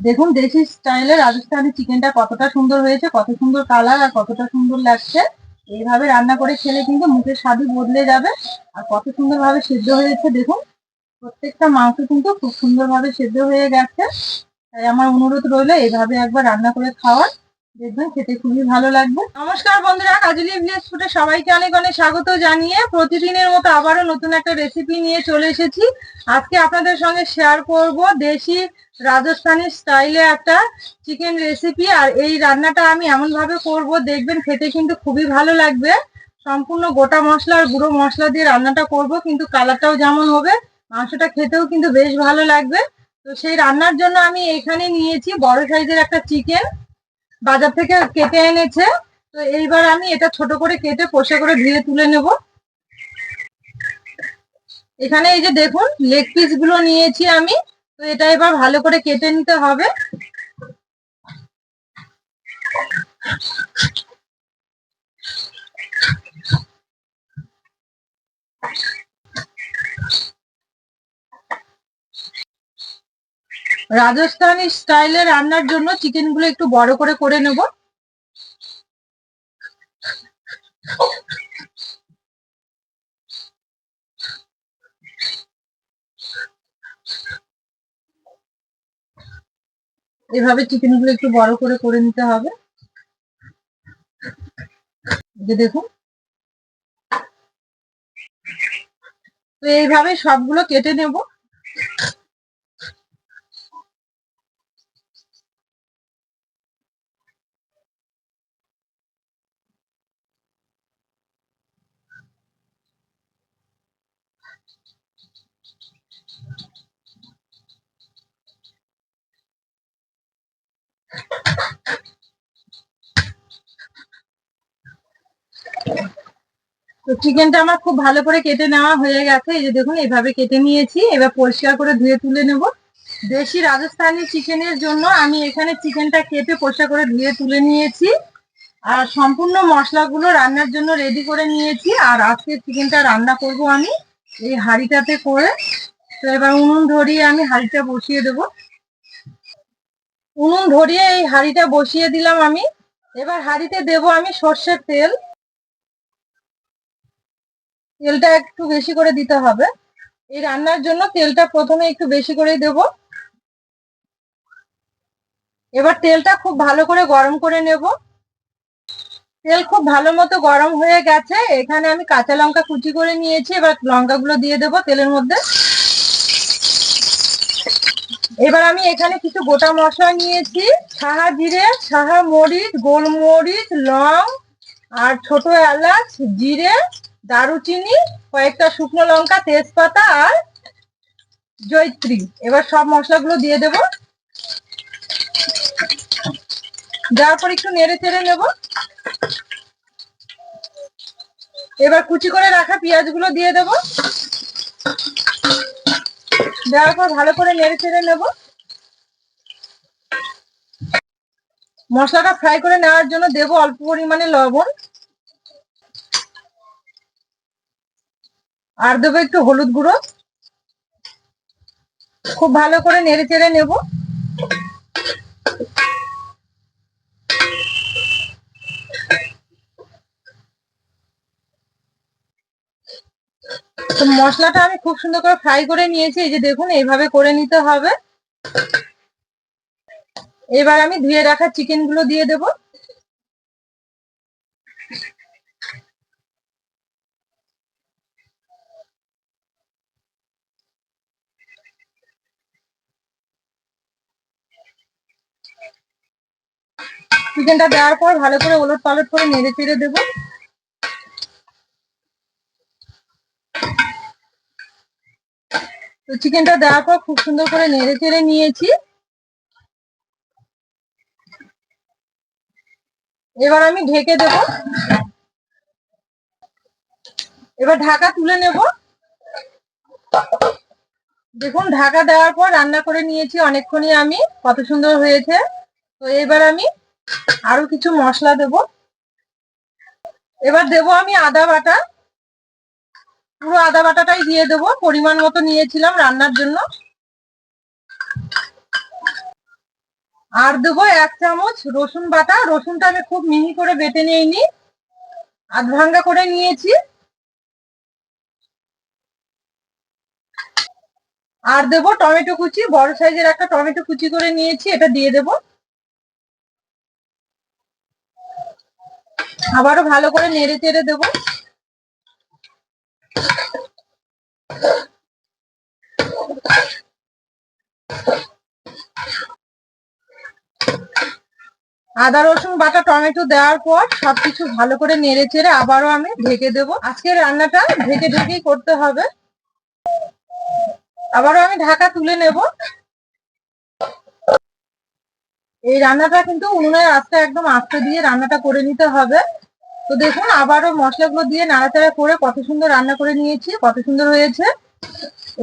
দেখুন, দেশি স্টাইলে রাজস্থানি চিকেনটা কতটা সুন্দর হয়েছে, কত সুন্দর কালার আর কতটা সুন্দর লাগছে। এইভাবে রান্না করে খেলে কিন্তু মুখের স্বাদই বদলে যাবে আর কত সুন্দরভাবে সেদ্ধ হয়েছে, দেখুন। প্রত্যেকটা মাংস কিন্তু খুব সুন্দরভাবে সেদ্ধ হয়ে গেছে। তাই আমার অনুরোধ রইল, এইভাবে একবার রান্না করে খাওয়ার দেখবেন, খেতে খুবই ভালো লাগবে। নমস্কার বন্ধুরা কাজলি ভিলেজ সবাইকে অনেক অনেক স্বাগত জানিয়ে প্রতিদিনের মতো আবারও নতুন একটা রেসিপি নিয়ে চলে এসেছি। আজকে আপনাদের সঙ্গে শেয়ার করব দেশি রাজস্থানি স্টাইলে একটা চিকেন রেসিপি আর এই রান্নাটা আমি এমন ভাবে করব, দেখবেন খেতে কিন্তু খুবই ভালো লাগবে। সম্পূর্ণ গোটা মশলা আর গুঁড়ো মশলা দিয়ে রান্নাটা করব, কিন্তু কালারটাও যেমন হবে, মাংসটা খেতেও কিন্তু বেশ ভালো লাগবে। তো সেই রান্নার জন্য আমি এখানে নিয়েছি বড় সাইজের একটা চিকেন বাজার থেকে কেটে এনেছে। তো এইবার আমি এটা ছোট করে কেটে পোষে করে ধুয়ে তুলে নেব। এখানে এই যে দেখুন লেগ পিসগুলো নিয়েছি আমি। তো এটা এবার ভালো করে কেটে নিতে হবে। রাজস্থানি স্টাইলে রান্নার জন্য চিকেনগুলো একটু বড় করে করে নেব। এভাবে চিকেনগুলো একটু বড় করে করে নিতে হবে। দেখুন। তো এইভাবে সবগুলো কেটে নেব। তো চিকেনটা আমার খুব ভালো করে কেটে নেওয়া হয়ে গেছে। এই যে দেখুন এইভাবে কেটে নিয়েছি। এবার পরিষ্কার করে ধুয়ে তুলে নেব। দেশি রাজস্থানি চিকেনের জন্য আমি এখানে চিকেনটা কেটে পরিষ্কার করে ধুয়ে তুলে নিয়েছি। আর সম্পূর্ণ মশলাগুলো রান্নার জন্য রেডি করে নিয়েছি। আর আজকে চিকেনটা রান্না করব আমি। এই হাঁড়িটাতে করে তো এবার উনুন ধরিয়ে আমি হাঁড়িটা বসিয়ে দেব। উনুন ধরিয়ে এই হাঁড়িটা বসিয়ে দিলাম আমি। এবার হাঁড়িতে দেব আমি সর্ষের তেল। তেলটা একটু বেশি করে দিতে হবে। এই রান্নার জন্য তেলটা প্রথমে একটু বেশি করে দেব। এবার তেলটা খুব ভালো করে গরম করে নেব। তেল খুব ভালো মতো গরম হয়ে গেছে। এখানে আমি কাঁচা লঙ্কা কুচি করে নিয়েছি। এবার লঙ্কাগুলো দিয়ে দেব তেলের মধ্যে। এবার আমি এখানে কিছু গোটা মশলা নিয়েছি। সাহা জিরে, সাহা মরিচ, গোলমরিচ, লং, আর ছোট এলাচ, জিরে, দারুচিনি, কয়েকটা শুকনো লঙ্কা, তেজপাতা আর জৈত্রী এবার সব মশলাগুলো দিয়ে দেব। দেওয়ার পর একটু নেড়ে চেড়ে নেব। এবার কুচি করে রাখা পেঁয়াজগুলো দিয়ে দেব। দেওয়ার পর ভালো করে নেড়ে চেড়ে নেব। মশলাটা ফ্রাই করে নেওয়ার জন্য দেব অল্প পরিমাণে লবণ। আর দেবো একটু হলুদ গুঁড়ো। খুব ভালো করে নেড়ে চেড়ে নেব। তো মশলাটা আমি খুব সুন্দর করে ফ্রাই করে নিয়েছি, এই যে দেখুন, এইভাবে করে নিতে হবে। এবার আমি ধুয়ে রাখা চিকেনগুলো দিয়ে দেবো। চিকেনটা দেওয়ার পর ভালো করে ওলট পালট করে নেড়ে চেড়ে দেবো। তো চিকেনটা দেওয়ার পর খুব সুন্দর করে নেড়ে চেড়ে নিয়েছি। এবার আমি ঢেকে দেব। এবার ঢাকা তুলে নেব। দেখুন, ঢাকা দেওয়ার পর রান্না করে নিয়েছি অনেকক্ষণই আমি, কত সুন্দর হয়েছে। তো এবার আমি আরও কিছু মশলা দেব। এবার দেব আমি আদা বাটা। পুরো আদা বাটাটাই দিয়ে দেবো। পরিমাণ মতো নিয়েছিলাম রান্নার জন্য। আর দেবো এক চামচ রসুন বাটা। রসুনটা আমি খুব মিহি করে বেটে নিইনি। আধ ভাঙ্গা করে নিয়েছি। আর দেবো টমেটো কুচি। বড় সাইজের একটা টমেটো কুচি করে নিয়েছি, এটা দিয়ে দেবো। আবারও ভালো করে নেড়ে চেড়ে দেবো। আদা, রসুন বাটা, টমেটো দেওয়ার পর সবকিছু ভালো করে নেড়ে চেড়ে আবারও আমি ঢেকে দেবো। আজকে রান্নাটা ঢেকে ঢেকেই করতে হবে। আবারও আমি ঢাকা তুলে নেব। এই রান্নাটা কিন্তু উনুনের আস্তে একদম আস্তে দিয়ে রান্নাটা করে নিতে হবে। তো দেখুন, আবারও মশলাগুলো দিয়ে নাড়াচাড়া করে কত সুন্দর রান্না করে নিয়েছি, কত সুন্দর হয়েছে।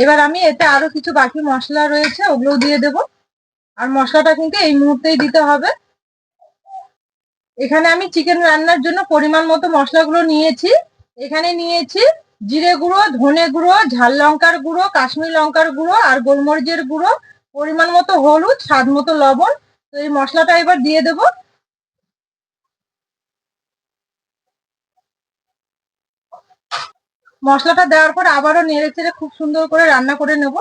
এবার আমি এতে আরও কিছু বাকি মশলা রয়েছে, ওগুলোও দিয়ে দেব। আর মশলাটা কিন্তু এই মুহূর্তেই দিতে হবে। এখানে আমি চিকেন রান্নার জন্য পরিমাণ মতো মশলাগুলো নিয়েছি। এখানে নিয়েছি জিরে গুঁড়ো, ধনে গুঁড়ো, ঝাল লঙ্কার গুঁড়ো, কাশ্মীর লঙ্কার গুঁড়ো আর গোলমরিচের গুঁড়ো। পরিমাণ মতো হলুদ, স্বাদ মতো লবণ। তো এই মশলাটা এবার দিয়ে দেব। মশলাটা দেওয়ার পর আবারও নেড়ে চেড়ে খুব সুন্দর করে রান্না করে নেব।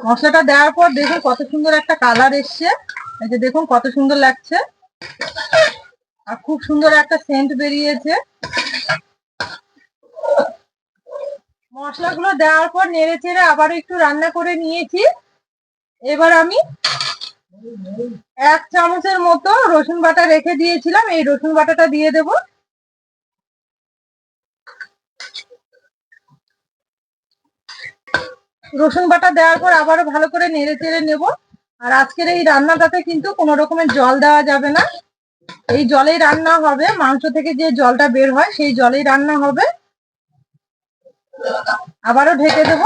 মশলাটা দেওয়ার পর দেখুন কত সুন্দর একটা কালার এসছে। এই যে দেখুন কত সুন্দর লাগছে। আর খুব সুন্দর একটা সেন্ট বেরিয়েছে। মশলাগুলো দেওয়ার পর নেড়ে চেড়ে আবারও একটু রান্না করে নিয়েছি। এবার আমি এক চামচের মতো রসুন বাটা রেখে দিয়েছিলাম, এই রসুন বাটাটা দিয়ে দেব। রসুন বাটা দেওয়ার পর আবারও ভালো করে নেড়ে চেড়ে নেব। আর আজকের এই রান্নাটাতে কিন্তু কোনো রকমের জল দেওয়া যাবে না। এই জলেই রান্না হবে, মাংস থেকে যে জলটা বের হয় সেই জলেই রান্না হবে। আবারও ঢেকে দেব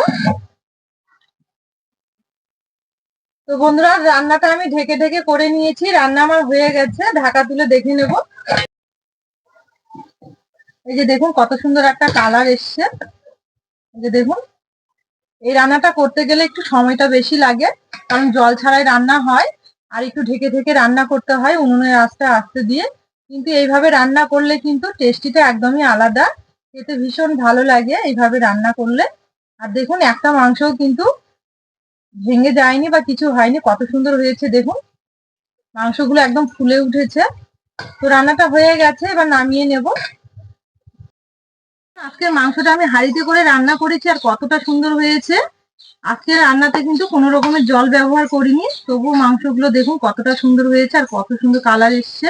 তো বন্ধুরা, রান্নাটা আমি ঢেকে ঢেকে করে নিয়েছি। রান্না আমার হয়ে গেছে, ঢাকা তুলে দেখে নেব। এই যে দেখুন, কত সুন্দর একটা কালার এসছে। এই যে দেখুন, এই রান্নাটা করতে গেলে একটু সময়টা বেশি লাগে, কারণ জল ছাড়াই রান্না হয়, আর একটু ঢেকে ঢেকে রান্না করতে হয় উনুনের আস্তে আস্তে দিয়ে। কিন্তু এইভাবে রান্না করলে কিন্তু টেস্টিটা একদমই আলাদা। খেতে ভীষণ ভালো লাগে এইভাবে রান্না করলে। আর দেখুন, একটা মাংসও কিন্তু ভেঙে যায়নি বা কিছু হয়নি। কত সুন্দর হয়েছে, দেখুন। মাংসগুলো একদম ফুলে উঠেছে। তো রান্নাটা হয়ে গেছে, এবার নামিয়ে নেব। আজকের মাংসটা আমি হাঁড়িতে করে রান্না করেছি আর কতটা সুন্দর হয়েছে। আজকের রান্নাতে কিন্তু কোনো রকমের জল ব্যবহার করিনি। তবুও মাংসগুলো দেখুন কতটা সুন্দর হয়েছে আর কত সুন্দর কালার এসছে।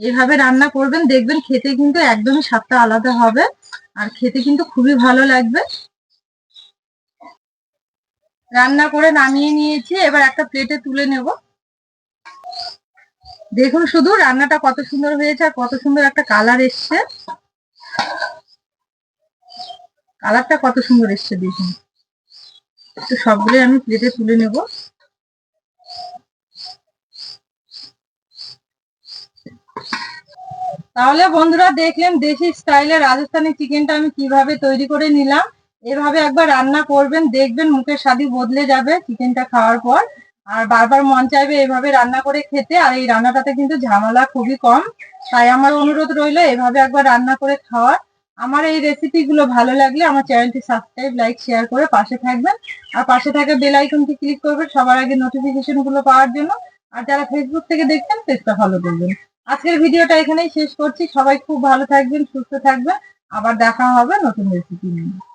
এভাবে রান্না করবেন, দেখবেন খেতে কিন্তু একদমই স্বাদটা আলাদা হবে। আর খেতে কিন্তু খুবই ভালো লাগবে। রান্না করে নামিয়ে নিয়েছি, এবার একটা প্লেটে তুলে নেব। দেখুন শুধু রান্নাটা কত সুন্দর হয়েছে আর কত সুন্দর একটা কালার এসছে। কালারটা কত সুন্দর এসছে দেখুন। তো সবগুলোই আমি প্লেটে তুলে নেব। তাহলে বন্ধুরা দেখলেন দেশি স্টাইলে রাজস্থানি চিকেনটা আমি কীভাবে তৈরি করে নিলাম। এভাবে একবার রান্না করবেন, দেখবেন মুখের স্বাদই বদলে যাবে চিকেনটা খাওয়ার পর। আর বারবার মন চাইবে এভাবে রান্না করে খেতে, আর এই রান্নাটাতে কিন্তু ঝামেলা খুবই কম। তাই আমার অনুরোধ রইল এভাবে একবার রান্না করে খাওয়ার। আমার এই রেসিপি গুলো ভালো লাগলে আমার চ্যানেলটি সাবস্ক্রাইব লাইক শেয়ার করে পাশে থাকবেন। আর পাশে থাকা বেল আইকনটি ক্লিক করবেন সবার আগে নোটিফিকেশনগুলো পাওয়ার জন্য। আর যারা ফেসবুক থেকে দেখছেন পেজটা ফলো করবেন। আজকের ভিডিওটা এখানেই শেষ করছি। সবাই খুব ভালো থাকবেন, সুস্থ থাকবেন। আবার দেখা হবে নতুন রেসিপি নিয়ে।